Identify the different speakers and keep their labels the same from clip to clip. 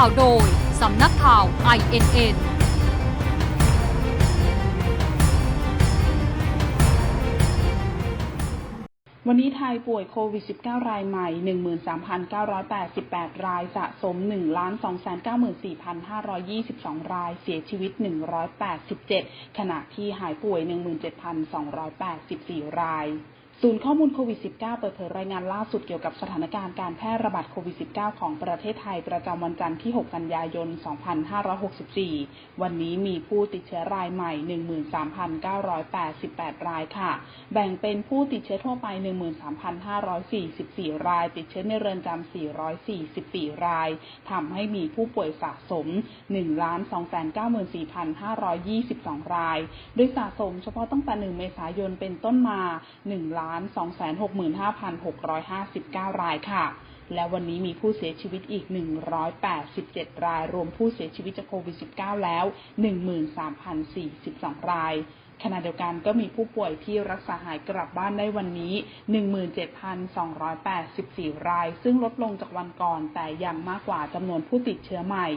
Speaker 1: ข่าวโดย สำนักข่าว INN
Speaker 2: วันนี้ไทยป่วยโควิด -19 รายใหม่ 13,988 รายสะสม 1,294,522 ราย เสียชีวิต 187 ขณะที่หายป่วย 17,284 ราย ศูนย์ข้อมูลโควิด -19 เปิดเผยรายงานล่าสุดเกี่ยวกับสถานการณ์การแพร่ระบาดโควิด -19 ของประเทศไทยประจำวันจันทร์ที่ 6 กันยายน 2564 วันนี้มีผู้ติดเชื้อรายใหม่ 13,988 รายค่ะ แบ่งเป็นผู้ติดเชื้อทั่วไป 13,544 ราย ติดเชื้อในเรือนจำ 444 ราย ทำให้มีผู้ป่วยสะสม 1,294,522 ราย โดยสะสมเฉพาะตั้งแต่ 1 เมษายนเป็นต้นมา1ล้าน1,265,659รายค่ะ และวันนี้มีผู้เสียชีวิตอีก 187 ราย รวมผู้เสียชีวิตจากโควิด -19 แล้ว 13,042 ราย ขณะเดียวกันก็มีผู้ป่วยที่รักษาหายกลับบ้านได้วันนี้ 17,284 ราย ซึ่งลดลงจากวันก่อน แต่ยังมากกว่าจำนวนผู้ติดเชื้อใหม่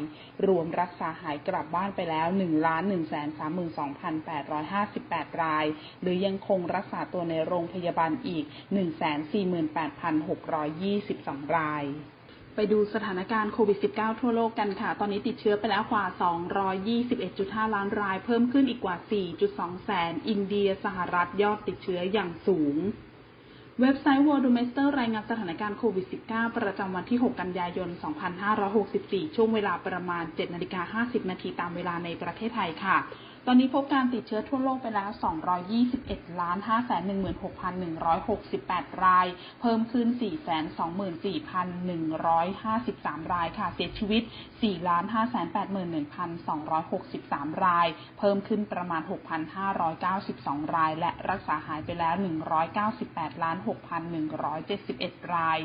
Speaker 2: รวมรักษาหายกลับบ้านไปแล้ว 1,132,858 ราย หรือยังคงรักษาตัวในโรงพยาบาลอีก 148,622 ราย ไปดูสถานการณ์โควิด -19 ทั่วโลกกันค่ะ ตอนนี้ติดเชื้อไปแล้วกว่า 221.5 ล้านราย เพิ่มขึ้นอีกกว่า 4.2 แสน อินเดียสหรัฐยอดติดเชื้ออย่างสูง เว็บไซต์ Worldometer รายงานสถานการณ์โควิด -19 ประจำวันที่ 6 กันยายน 2564 ช่วงเวลาประมาณ 7นาฬิกา50 นาทีตามเวลาในประเทศไทยค่ะ ตอนนี้พบการติดเชื้อทั่วโลกไปแล้ว 221ล้าน516,168 ราย เพิ่มขึ้น 424,153 รายค่ะ เสียชีวิต4ล้าน581,263 ราย เพิ่มขึ้นประมาณ 6,592 ราย และรักษาหายไปแล้ว 198ล้าน6,171 ราย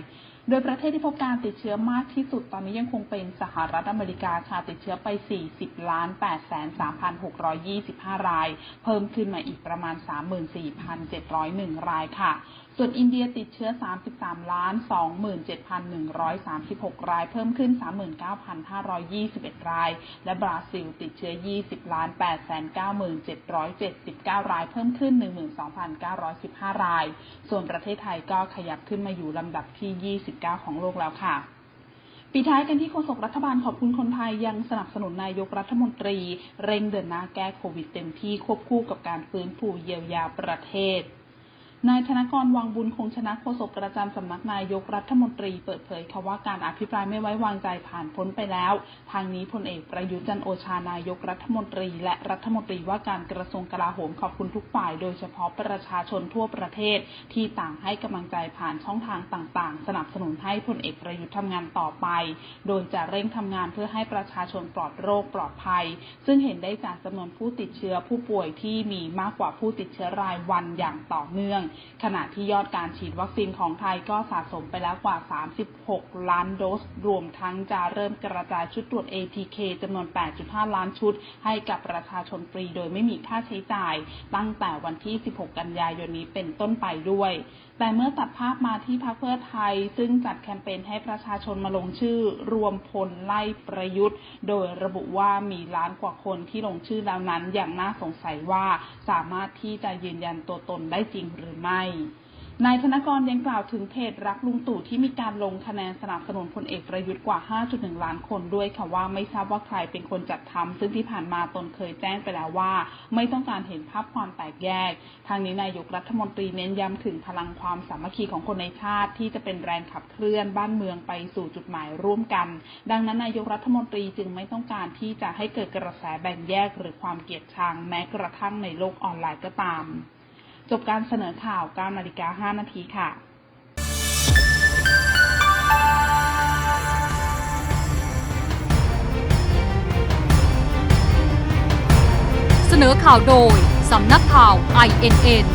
Speaker 2: โดยประเทศที่พบการติดเชื้อมากที่สุดตอนนี้ยังคงเป็นสหรัฐอเมริกาค่ะติดเชื้อไป 40 ล้าน8แสน3,625 ราย เพิ่มขึ้นมาอีกประมาณ 34,701 รายค่ะ ส่วนอินเดียติดเชื้อ 33 ล้าน 27,136 ราย เพิ่มขึ้น 39,521 ราย และบราซิลติดเชื้อ 20 ล้าน897,779 ราย เพิ่มขึ้น 12,915 ราย ส่วนประเทศไทยก็ขยับขึ้นมาอยู่ลำดับที่ 20 29ของโลกแล้วค่ะปิดท้ายกันที่โฆษกรัฐบาลขอบคุณคนไทยยังสนับสนุนนายกรัฐมนตรี เร่งเดินหน้าแก้โควิดเต็มที่ควบคู่กับการฟื้นฟูเยียวยาประเทศ นายธนกรวังบุญคงชนะโฆษกประจำสำนักนายกรัฐมนตรีเปิดเผยค่ะว่าการอภิปรายไม่ไว้วางใจผ่านพ้นไปแล้ว ทางนี้พลเอกประยุทธ์จันโอชานายกรัฐมนตรี และรัฐมนตรีว่าการกระทรวงกลาโหมขอบคุณทุกฝ่าย โดยเฉพาะประชาชนทั่วประเทศ ที่ต่างให้กำลังใจผ่านช่องทางต่างๆ สนับสนุนให้พลเอกประยุทธ์ทำงานต่อไป โดยจะเร่งทำงานเพื่อให้ประชาชนปลอดโรคปลอดภัย ซึ่งเห็นได้จากจำนวนผู้ติดเชื้อผู้ป่วยที่มีมากกว่าผู้ติดเชื้อรายวันอย่างต่อเนื่องขณะที่ยอดการฉีดวัคซีนของไทยก็สะสมไปแล้วกว่า 36 ล้านโดส รวมทั้งจะเริ่มกระจายชุดตรวจ ATK จำนวน 8.5 ล้านชุด ให้กับประชาชนฟรีโดยไม่มีค่าใช้จ่าย ตั้งแต่วันที่ 16 กันยายนนี้เป็นต้นไปด้วย แต่เมื่อตัดภาพมาที่พรรคเพื่อไทย ซึ่งจัดแคมเปญให้ประชาชนมาลงชื่อ รวมพลไล่ประยุทธ์ โดยระบุว่ามีล้านกว่าคนที่ลงชื่อแล้วนั้นอย่างน่าสงสัยว่าสามารถที่จะยืนยันตัวตนได้จริงหรือไม่นายธนกรยังกล่าวถึงเพจรักลุงตู่ที่มีการลงคะแนนสนับสนุนพลเอกประยุทธ์กว่า 5.1 ล้านคนด้วยค่ะว่าไม่ทราบว่าใครเป็นคนจัดทำซึ่งที่ผ่านมาตนเคยแจ้งไปแล้วว่า ไม่ต้องการเห็นภาพความแตกแยก ทางนี้นายกรัฐมนตรีเน้นย้ำถึงพลังความสามัคคีของคนในชาติที่จะเป็นแรงขับเคลื่อนบ้านเมืองไปสู่จุดหมายร่วมกัน ดังนั้นนายกรัฐมนตรีจึงไม่ต้องการที่จะให้เกิดกระแสแบ่งแยกหรือความเกลียดชังแม้กระทั่งในโลกออนไลน์ก็ตาม จบการเสนอข่าว 9 นาฬิกา 5 นาทีค่ะ
Speaker 1: เสนอข่าวโดย สำนักข่าว INN